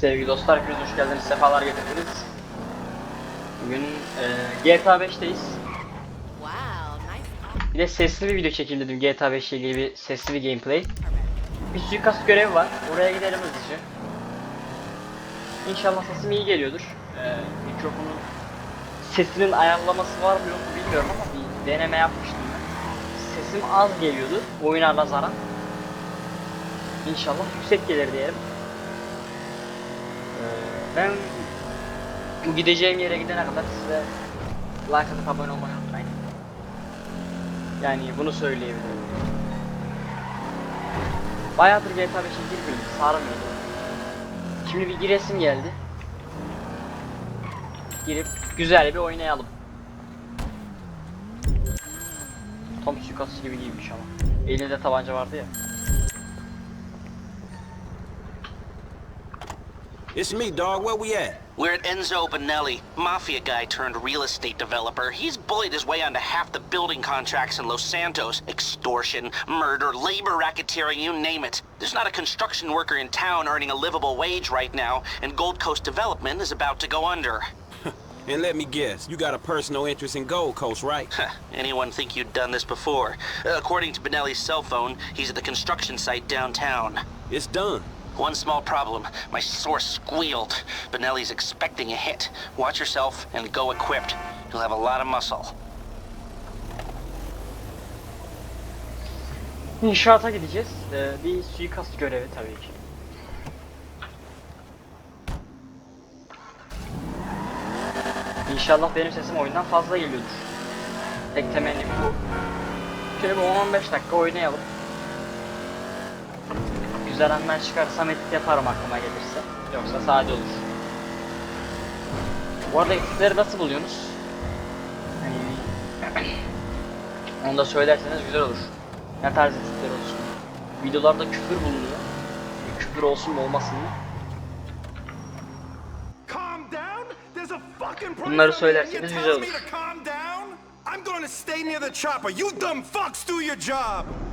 Sevgili dostlar, hepiniz hoş geldiniz, sefalar getirdiniz. Bugün e, GTA 5'teyiz. Wow, nice Bir de sesli bir video çekeyim dedim GTA 5 ile ilgili bir sesli bir gameplay. Bir suikast görevi var, oraya gidelim hızlıca. İnşallah sesim iyi geliyordur. E, mikrofonun sesinin ayarlaması var mı yok mu bilmiyorum ama bir deneme yapmıştım ben. Sesim az geliyordu oyuna nazaran. İnşallah yüksek gelir diyelim. Ben bu gideceğim yere gidene kadar size like atıp abone olmayı unutmayın. Yani bunu söyleyebilirim. Bayağıdır GTA 5'e girmiyordum, sarmıyordu. Şimdi bir giresim geldi. Girip güzel bir oynayalım. Tom suikastçı gibi giymiş ama. Elinde de tabanca vardı ya. It's me, dog. Where we at? We're at Enzo Benelli, mafia guy turned real estate developer. He's bullied his way onto half the building contracts in Los Santos. Extortion, murder, labor racketeering, you name it. There's not a construction worker in town earning a livable wage right now, and Gold Coast Development is about to go under. And let me guess, you got a personal interest in Gold Coast, right? Anyone think you'd done this before? Uh, according to Benelli's cell phone, he's at the construction site downtown. It's done. One small problem. My source squealed. Benelli's expecting a hit. Watch yourself and go equipped. You'll have a lot of muscle. İnşaata gideceğiz. Ee, bir suikast görevi tabii ki. İnşallah benim sesim oyundan fazla geliyordur. Tek temennim bu. Şöyle bir 10-15 dakika oynayalım. Anlar çıkarsam edit yaparım aklıma gelirse. Yoksa sade olur. Bu arada editleri nasıl buluyorsunuz? Hani onu da söylerseniz güzel olur. Ne tarz editler olsun. Videolarda küfür bulunuyor. Bir küfür olsun mu olmasın mı? Bunları söylerseniz güzel olur. to? I'm gonna stay near the chopper. You dumb fucks do your job.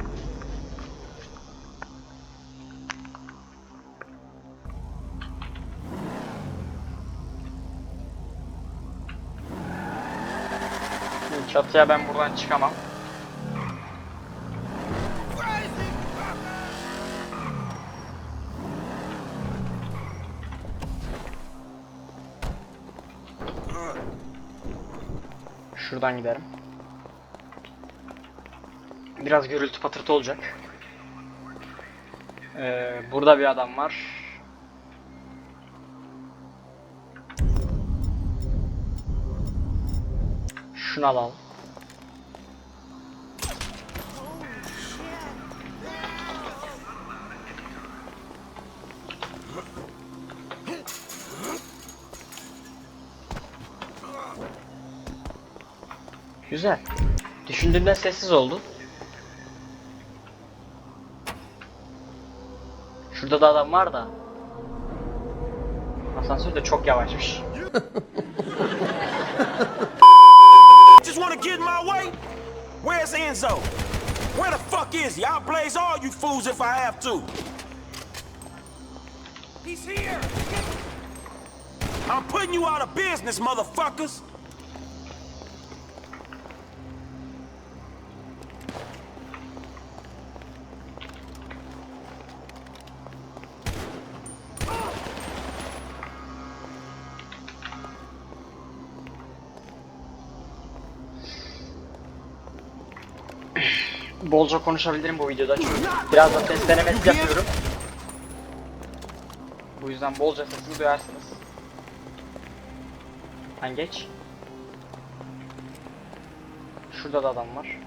Çatıya ben buradan çıkamam. Şuradan giderim. Biraz gürültü patırtı olacak. Ee, burada bir adam var. Şunu alalım. Güzel. Düşündüğümden sessiz oldu. Şurada da adam var da. Asansör de çok yavaşmış. Where's Enzo? Where the fuck is he? I'll blaze all you fools if I have to. He's here. I'm putting you out of business, motherfuckers. Bolca konuşabilirim bu videoda çünkü biraz da ses denemesi yapıyorum. Bu yüzden bolca sesimi duyarsınız. Sen geç. Şurada da adam var.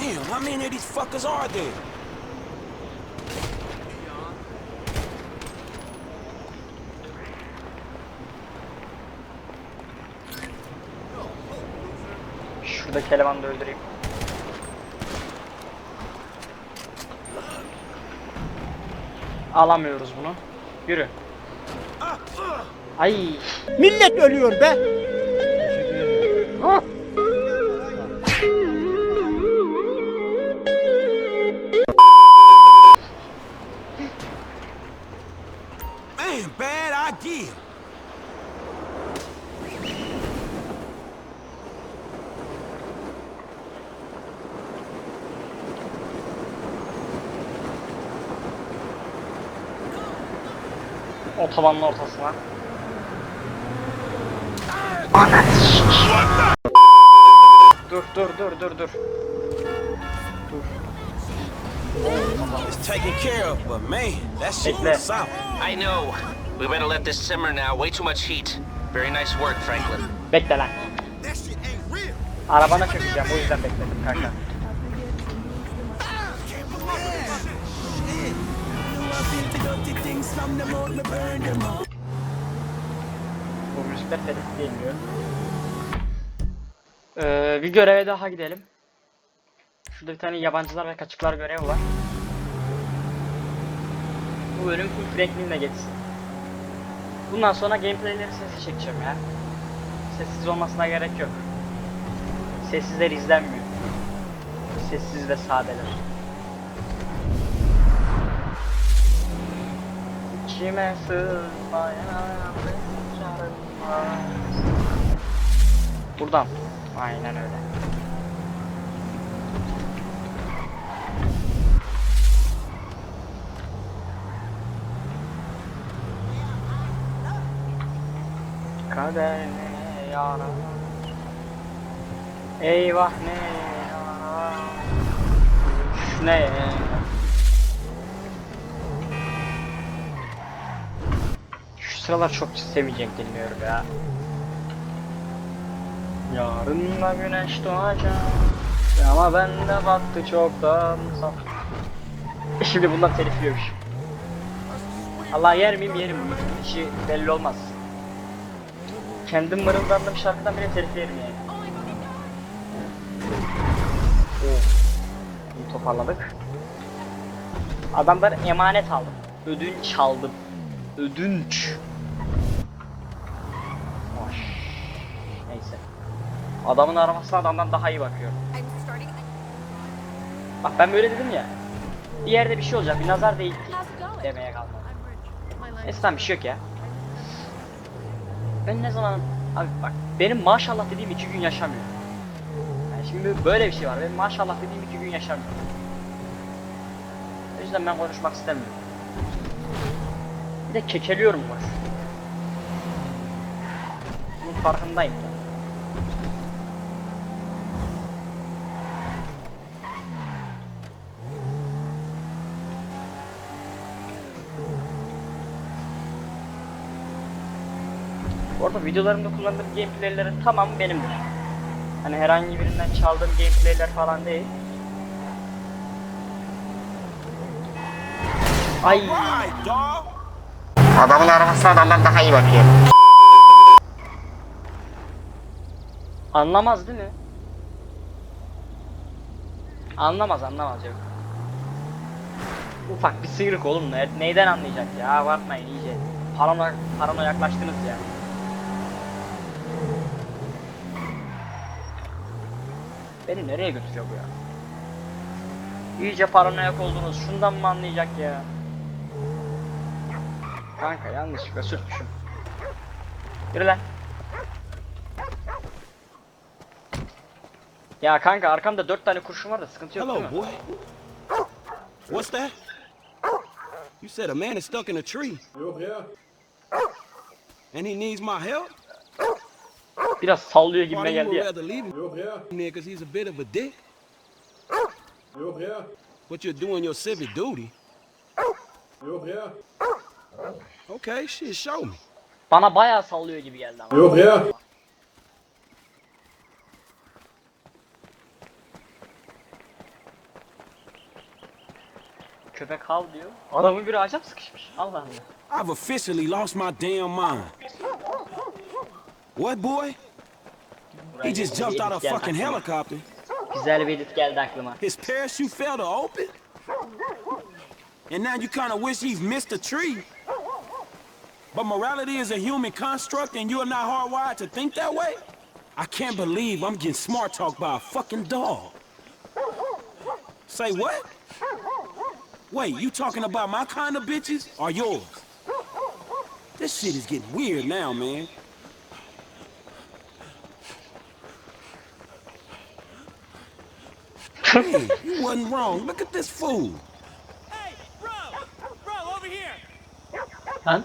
Damn, how many of these fuckers are there? Şuradaki elemanı da öldüreyim. Alamıyoruz bunu. Yürü. Ay. Millet ölüyor be. İdea. Otobanın ortasına. Dur dur dur dur dur. Dur. It's taken care of, but man, that shit Bekle. was out. I know. We better let this simmer now. Way too much heat. Very nice work, Franklin. Bekle lan. Arabana çökeceğim o yüzden bekledim kanka. Bu müzikler telif değmiyor. Ee, bir göreve daha gidelim. Şurada bir tane yabancılar ve kaçıklar görevi var. Bu bölüm full Franklin'le geçsin. Bundan sonra gameplayleri sesi çekeceğim ya. Sessiz olmasına gerek yok. Sessizler izlenmiyor. Sessiz ve sadeler. İçime sığmayan. Buradan. Aynen öyle. Kader ne yara. Eyvah ne yara. Ne? Şu sıralar çok sevecek dinliyorum ya. Yarın da güneş doğacak. Ama ben de battı çoktan Şimdi bundan telif yiyormuş Allah yer miyim yerim İşi belli olmaz Kendim mırıldandığım şarkıdan bile telif yerim yani Oo. İyi toparladık Adamlar emanet aldım Ödünç aldım Ödünç Hoş. Neyse Adamın arabasına adamdan daha iyi bakıyor. Bak ben böyle dedim ya Bir yerde bir şey olacak bir nazar değil demeye kalmadı. Neyse tamam bir şey yok ya. Ben ne zaman... Abi bak benim maşallah dediğim iki gün yaşamıyor. Yani şimdi böyle bir şey var. Benim maşallah dediğim iki gün yaşamıyor. O yüzden ben konuşmak istemiyorum. Bir de kekeliyorum boş. Bunun farkındayım. Arada videolarımda kullandığım gameplaylerin tamamı benimdir. Hani herhangi birinden çaldığım gameplayler falan değil. Ay adamın arabasına adamdan daha iyi bakıyor. Anlamaz değil mi? Anlamaz anlamaz yok. Ufak bir sıyrık oğlum ne, neyden anlayacak ya abartmayın iyice. Parano, parano yaklaştınız ya. Beni nereye götürüyor bu ya? İyice paranoyak oldunuz. Şundan mı anlayacak ya? Kanka yanlışlıkla sürtmüşüm. Yürü lan. Ya kanka arkamda dört tane kurşun var da sıkıntı yok değil Hello, mi? boy. What's that? You said a man is stuck in a tree. And he needs my help? Biraz sallıyor gibime you geldi ya. there because he's a bit of a dick? But you're doing your civic duty. Okay, shit, show me. Bana bayağı sallıyor gibi geldi ama. Yok ya. Köpek hav diyor. Adamın biri acayip sıkışmış. Allah Allah. I've officially lost my damn mind. What, boy? He just jumped out of a fucking helicopter. Güzel bir geldi aklıma. His parachute fell to open? And now you kind of wish he's missed a tree? But morality is a human construct and you're not hardwired to think that way? I can't believe I'm getting smart talked by a fucking dog. Say what? Wait, you talking about my kind of bitches or yours? This shit is getting weird now, man. Man, you wasn't wrong. Look at this fool. Hey, bro! Bro, over here! Lan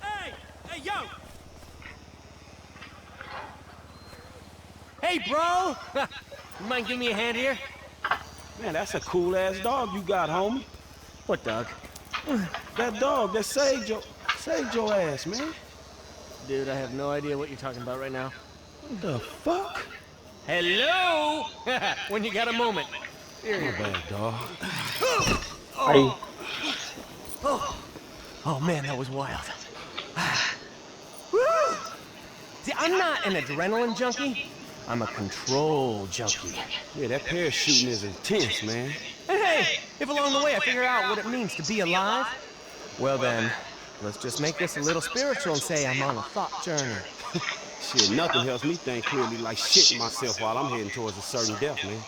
Hey! Hey, yo! Hey, bro! you mind giving me a hand here? Man, that's a cool ass dog you got, homie. What dog? That dog that saved your saved your ass, man. Dude, I have no idea what you're talking about right now. What the fuck? Hello! when you got a moment. My bad, dog. ay. Oh, oh man, that was wild. See, I'm not an adrenaline junkie. I'm a control junkie. Yeah, that parachuting is intense, man. And hey, if along the way I figure out what it means to be alive, well then, let's just make this a little spiritual and say I'm on a thought journey. Shit, nothing helps me think clearly like shitting myself while I'm heading towards a certain death, man.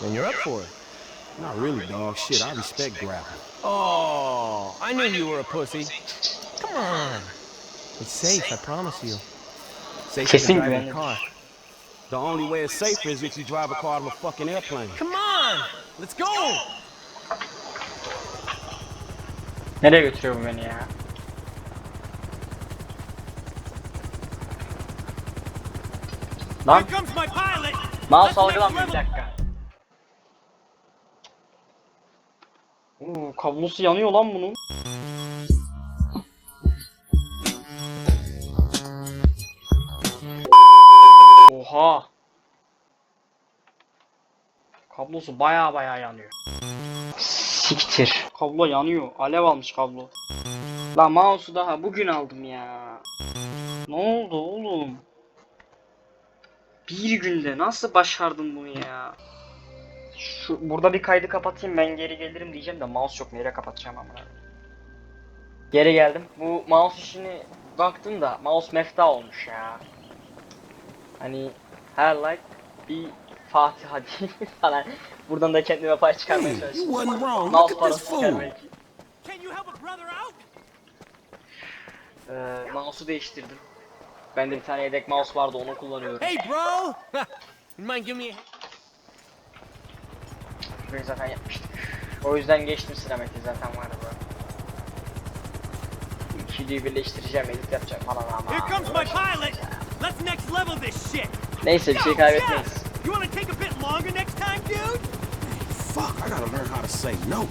Then you're up for it. Not really, dog. Shit, I respect grappling. Oh, I knew you were a pussy. Come on. It's safe, I promise you. Safe Kesin than driving a car. The only way it's safer is if you drive a car out of a fucking airplane. Come on, let's go. Nereye götürüyor bu beni ya? Lan comes my pilot. mouse algılanmıyor bir dakika. Oo, kablosu yanıyor lan bunun. Oha. Kablosu baya baya yanıyor. Siktir. Kablo yanıyor. Alev almış kablo. Lan mouse'u daha bugün aldım ya. Ne oldu oğlum? Bir günde nasıl başardın bunu ya? Şu burada bir kaydı kapatayım ben geri gelirim diyeceğim de mouse çok nereye kapatacağım ama. Geri geldim. Bu mouse işini baktım da mouse mefta olmuş ya. Hani her like bir Fatiha değil falan. Buradan da kendime pay çıkarmaya çalışıyorum. Mouse parası çıkar fool. belki. Can you help a brother out? Ee, mouse'u değiştirdim. Bende bir tane yedek mouse vardı onu kullanıyorum. Hey, bro. mind giving me Burayı zaten yapmıştık. O yüzden geçtim sinematiği zaten vardı bu. İkiliyi birleştireceğim, edit yapacağım falan ama. Here comes my pilot. Let's next level this shit. Neyse bir şey kaybetmeyiz. You want to take a bit longer next time, dude? Fuck, I gotta learn how to say no.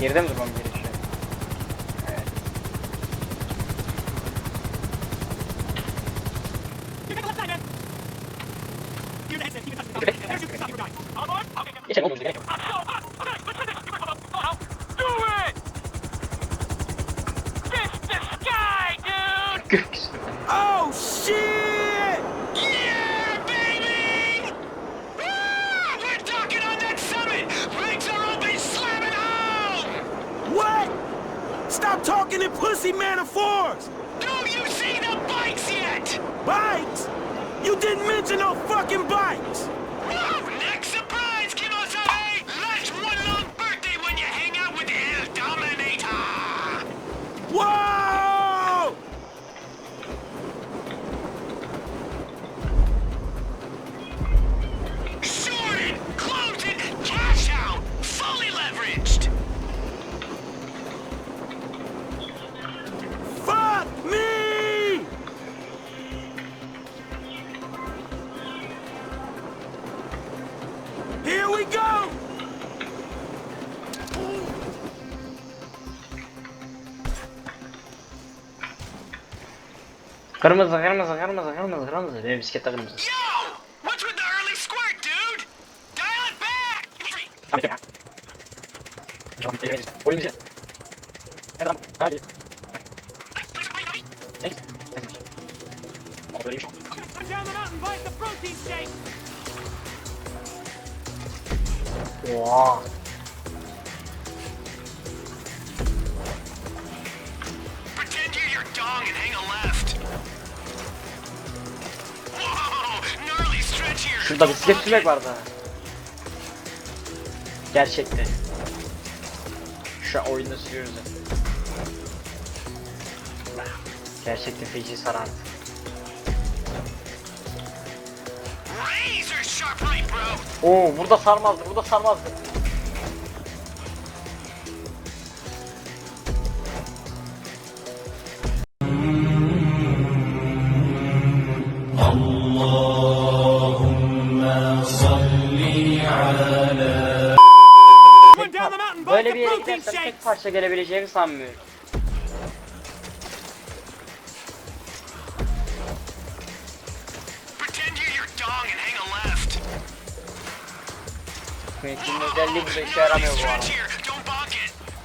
Geride mi durmam gerekiyor? Evet. Geçelim oğlum gerek yok. Stop talking in pussy metaphors! Do you see the bikes yet? Bikes? You didn't mention no fucking bikes! Kırmızı kırmızı kırmızı kırmızı kırmızı. Benim bisiklette kırmızı. Yo! What's with the early squirt, dude? Dial it back! Oha. Pretend you're your dong and hang a left. Şurada bisiklet sürmek vardı. Gerçekte. Şu an oyunda sürüyoruz. Gerçekten feci bro. Oo burada sarmazdı, burada sarmazdı. Dong and hang a left. Quentin'in özelliği burada işe yaramıyor bu arada.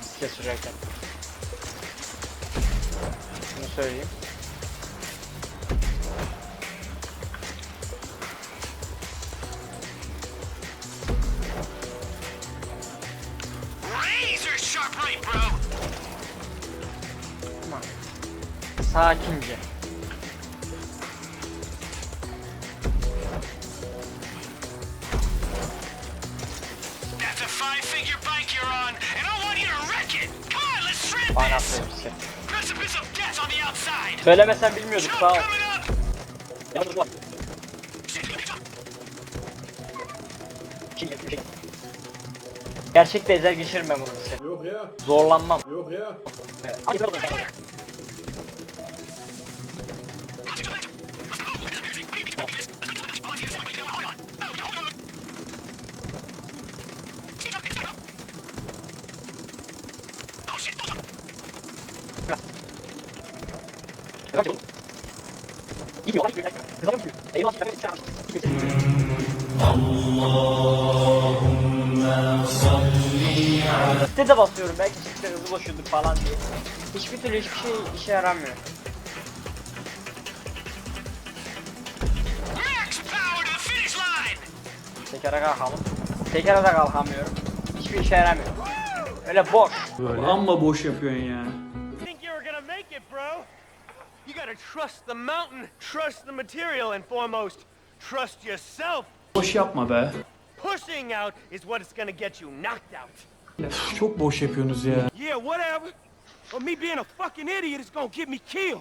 Bisiklet sürerken. Şunu söyleyeyim. On the outside. Söylemesen bilmiyorduk sağ ol. coming up. Gerçekte ezer geçirmem bunu. Yok ya, Zorlanmam. yok ya. Site de basıyorum belki çifte hızlı koşuyorduk falan diye. Hiçbir türlü hiçbir şey işe yaramıyor. Tekere kalkalım. Tekere de kalkamıyorum. Hiçbir işe yaramıyor. Öyle boş. Amma boş yapıyorsun ya. You were gonna make it, bro? You gotta trust the mountain, trust the material, and foremost, trust yourself. Boş yapma be. Pushing out is what is gonna get you knocked out. Üf, Çok boş yapıyorsunuz ya. Yeah, whatever. But me being a fucking idiot is gonna get me killed.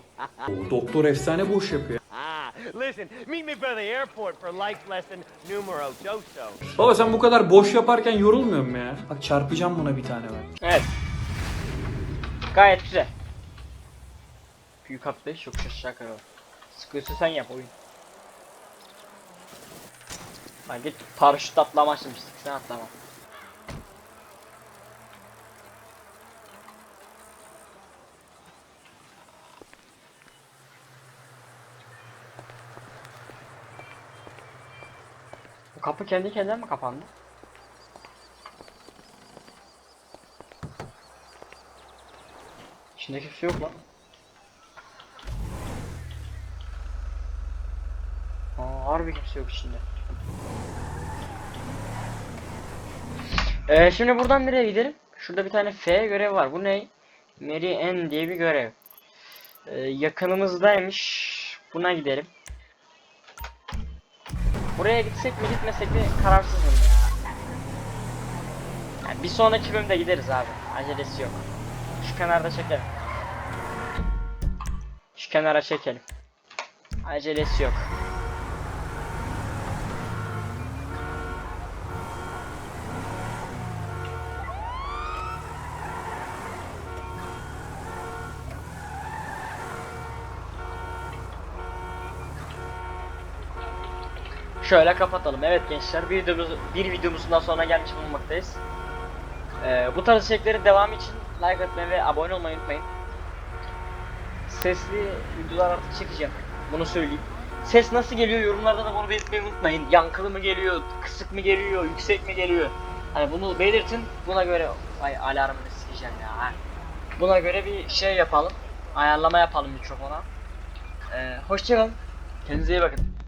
Doktor efsane boş yapıyor. Ah, listen, meet me by the airport for life lesson numero doso. Baba sen bu kadar boş yaparken yorulmuyor mu ya? Bak çarpacağım buna bir tane ben. Evet. Gayet güzel. Büyük atlayış çok şaşacak herhalde. Sıkıyorsa sen yap oyun. Lan git paraşüt atlama açmıştık sen atlama. Kapı kendi kendine mi kapandı? İçinde kimse yok lan. Aa, harbi kimse yok içinde. Ee, şimdi buradan nereye gidelim? Şurada bir tane F görev var. Bu ne? Mary Ann diye bir görev. Ee, yakınımızdaymış. Buna gidelim. Buraya gitsek mi gitmesek mi kararsızım ya. Yani bir sonraki bölümde gideriz abi. Acelesi yok. Şu kenarda çekelim. Şu kenara çekelim. Acelesi yok. Şöyle kapatalım. Evet gençler bir videomuz bir videomuzun daha sonuna gelmiş bulunmaktayız. Ee, bu tarz içeriklerin devamı için like atmayı ve abone olmayı unutmayın. Sesli videolar artık çekeceğim. Bunu söyleyeyim. Ses nasıl geliyor yorumlarda da bunu belirtmeyi unutmayın. Yankılı mı geliyor, kısık mı geliyor, yüksek mi geliyor? Hani bunu belirtin. Buna göre ay alarmını sikeceğim ya. ha. Buna göre bir şey yapalım. Ayarlama yapalım mikrofona. Ee, hoşçakalın. Kendinize iyi bakın.